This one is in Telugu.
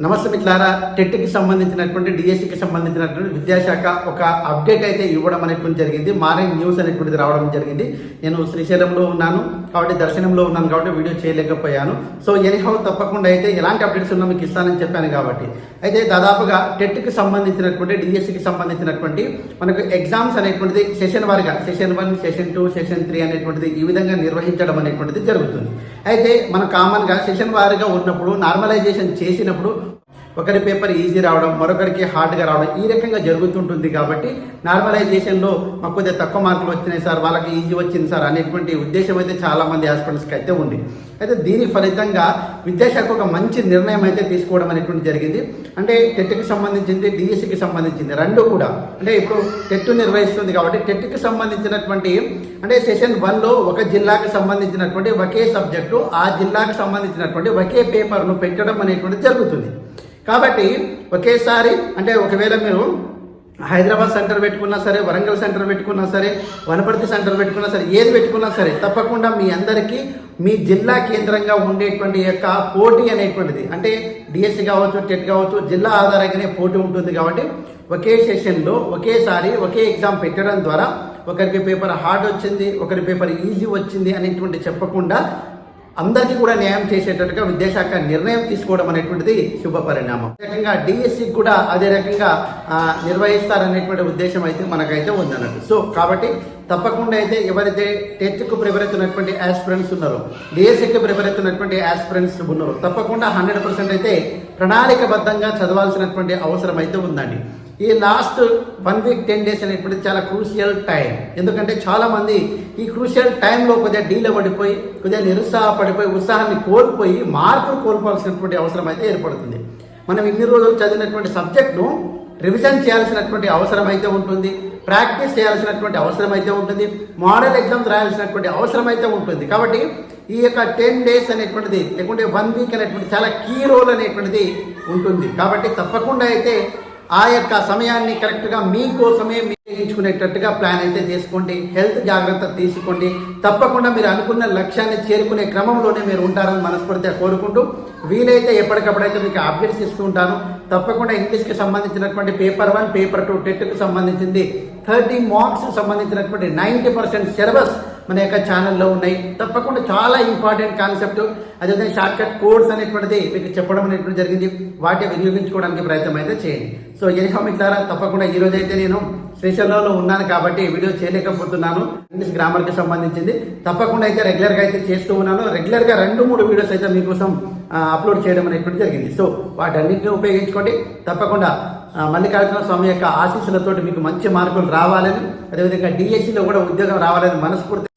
నమస్తే మిత్రులారా టెట్కి సంబంధించినటువంటి డిఎస్సికి సంబంధించినటువంటి విద్యాశాఖ ఒక అప్డేట్ అయితే ఇవ్వడం అనేటువంటి జరిగింది. మార్నింగ్ న్యూస్ అనేటువంటిది రావడం జరిగింది. నేను శ్రీశైలంలో ఉన్నాను. కాబట్టి దర్శనంలో ఉన్నాను కాబట్టి వీడియో చేయలేకపోయాను. సో ఎనీహౌ తప్పకుండా అయితే ఎలాంటి అప్డేట్స్ ఉన్నా మీకు ఇస్తానని చెప్పాను కాబట్టి. అయితే దాదాపుగా టెట్కి సంబంధించినటువంటి డిఎస్సికి సంబంధించినటువంటి మనకు ఎగ్జామ్స్ అనేటువంటిది సెషన్ వారిగా session one session two session three అనేటువంటిది ఈ విధంగా నిర్వహించడం అనేటువంటిది జరుగుతుంది. అయితే మన కామన్గా సెషన్ వారిగా ఉన్నప్పుడు నార్మలైజేషన్ చేసినప్పుడు ఒకరి పేపర్ ఈజీ రావడం మరొకరికి హార్డ్గా రావడం ఈ రకంగా జరుగుతుంటుంది కాబట్టి నార్మలైజేషన్లో మాకు కొద్దిగా తక్కువ మార్కులు వచ్చినాయి సార్ వాళ్ళకి ఈజీ వచ్చింది సార్ అనేటువంటి ఉద్దేశం అయితే చాలా మంది హాస్పిటల్స్కి అయితే ఉంది. అయితే దీని ఫలితంగా విద్యాశాఖ ఒక మంచి నిర్ణయం అయితే తీసుకోవడం అనేటువంటి జరిగింది. అంటే టెట్కి సంబంధించింది డిఎస్సికి సంబంధించింది రెండు కూడా. అంటే ఇప్పుడు టెట్ నిర్వహిస్తుంది కాబట్టి టెట్కి సంబంధించినటువంటి అంటే సెషన్ వన్లో ఒక జిల్లాకు సంబంధించినటువంటి ఒకే సబ్జెక్టు ఆ జిల్లాకు సంబంధించినటువంటి ఒకే పేపర్ను పెట్టడం అనేటువంటిది జరుగుతుంది. కాబట్టి ఒకేసారి అంటే ఒకవేళ మీరు హైదరాబాద్ సెంటర్ పెట్టుకున్నా సరే వరంగల్ సెంటర్ పెట్టుకున్నా సరే వనపర్తి సెంటర్ పెట్టుకున్నా సరే ఏది పెట్టుకున్నా సరే తప్పకుండా మీ అందరికీ మీ జిల్లా కేంద్రంగా ఉండేటువంటి యొక్క పోటీ అనేటువంటిది. అంటే డిఎస్సి కావచ్చు టెట్ కావచ్చు జిల్లా ఆధారంగానే పోటీ ఉంటుంది కాబట్టి ఒకే సెషన్లో ఒకేసారి ఒకే ఎగ్జామ్ పెట్టడం ద్వారా ఒకరికి పేపర్ హార్డ్ వచ్చింది ఒకరి పేపర్ ఈజీ వచ్చింది అనేటువంటి చెప్పకుండా అందరికీ కూడా న్యాయం చేసేటట్టుగా విద్యాశాఖ నిర్ణయం తీసుకోవడం అనేటువంటిది శుభ పరిణామం. రకంగా డిఎస్సి కూడా అదే రకంగా నిర్వహిస్తారనేటువంటి ఉద్దేశం అయితే మనకైతే ఉందన్నట్టు. సో కాబట్టి తప్పకుండా అయితే ఎవరైతే టెట్కు ప్రిపేర్ అవుతున్నటువంటి ఆస్పిరెంట్స్ ఉన్నారో డిఎస్సికి ప్రిపేర్ అవుతున్నటువంటి ఆస్పిరెంట్స్ ఉన్నారో తప్పకుండా హండ్రెడ్ పర్సెంట్ అయితే ప్రణాళికబద్ధంగా చదవాల్సినటువంటి అవసరం అయితే ఉందండి. ఈ last one week ten days అనేటువంటిది చాలా క్రూషియల్ టైం ఎందుకంటే చాలామంది ఈ క్రూషియల్ టైంలో కొద్దిగా డీలో పడిపోయి కొద్దిగా నిరుత్సాహపడిపోయి ఉత్సాహాన్ని కోల్పోయి మార్కులు కోల్పోవాల్సినటువంటి అవసరం అయితే ఏర్పడుతుంది. మనం ఇన్ని రోజులు చదివినటువంటి సబ్జెక్ట్ను రివిజన్ చేయాల్సినటువంటి అవసరం అయితే ఉంటుంది ప్రాక్టీస్ చేయాల్సినటువంటి అవసరం అయితే ఉంటుంది మోడల్ ఎగ్జామ్స్ రాయాల్సినటువంటి అవసరం అయితే ఉంటుంది. కాబట్టి ఈ యొక్క టెన్ డేస్ అనేటువంటిది లేకుంటే వన్ వీక్ అనేటువంటి చాలా కీ రోల్ అనేటువంటిది ఉంటుంది. కాబట్టి తప్పకుండా అయితే ఆ యొక్క సమయాన్ని కరెక్ట్గా మీకోసమే వినియోగించుకునేటట్టుగా ప్లాన్ అయితే చేసుకోండి. హెల్త్ జాగ్రత్త తీసుకోండి. తప్పకుండా మీరు అనుకున్న లక్ష్యాన్ని చేరుకునే క్రమంలోనే మీరు ఉంటారని మనస్ఫూర్తిగా కోరుకుంటూ వీలైతే ఎప్పటికప్పుడైతే మీకు అప్డేట్స్ ఇస్తూ ఉంటాను. తప్పకుండా ఇంగ్లీష్కి సంబంధించినటువంటి పేపర్ వన్ పేపర్ టూ టెట్కు సంబంధించింది. థర్టీ మార్క్స్ సంబంధించినటువంటి నైంటీ పర్సెంట్ సిలబస్ మన యొక్క ఛానల్లో ఉన్నాయి. తప్పకుండా చాలా ఇంపార్టెంట్ కాన్సెప్ట్ అదేవిధంగా షార్ట్ కట్ కోడ్స్ అనేటువంటిది మీకు చెప్పడం అనేటువంటి జరిగింది. వాటిని వినియోగించుకోవడానికి ప్రయత్నం అయితే చేయండి. సో ఎనిహా మిత్రారా తప్పకుండా ఈ రోజు అయితే నేను శ్రీశైలంలో ఉన్నాను కాబట్టి వీడియో చేయలేకపోతున్నాను. ఇంగ్లీష్ గ్రామర్కి సంబంధించింది. తప్పకుండా అయితే రెగ్యులర్గా అయితే చేస్తూ ఉన్నాను. రెగ్యులర్గా రెండు మూడు వీడియోస్ అయితే మీకోసం అప్లోడ్ చేయడం అనేటువంటి జరిగింది. సో వాటన్నింటినీ ఉపయోగించుకోండి. తప్పకుండా మల్లికార్జున స్వామి యొక్క ఆశీస్సులతోటి మీకు మంచి మార్కులు రావాలని అదేవిధంగా డిఎస్సిలో కూడా ఉద్యోగం రావాలని మనస్ఫూర్తి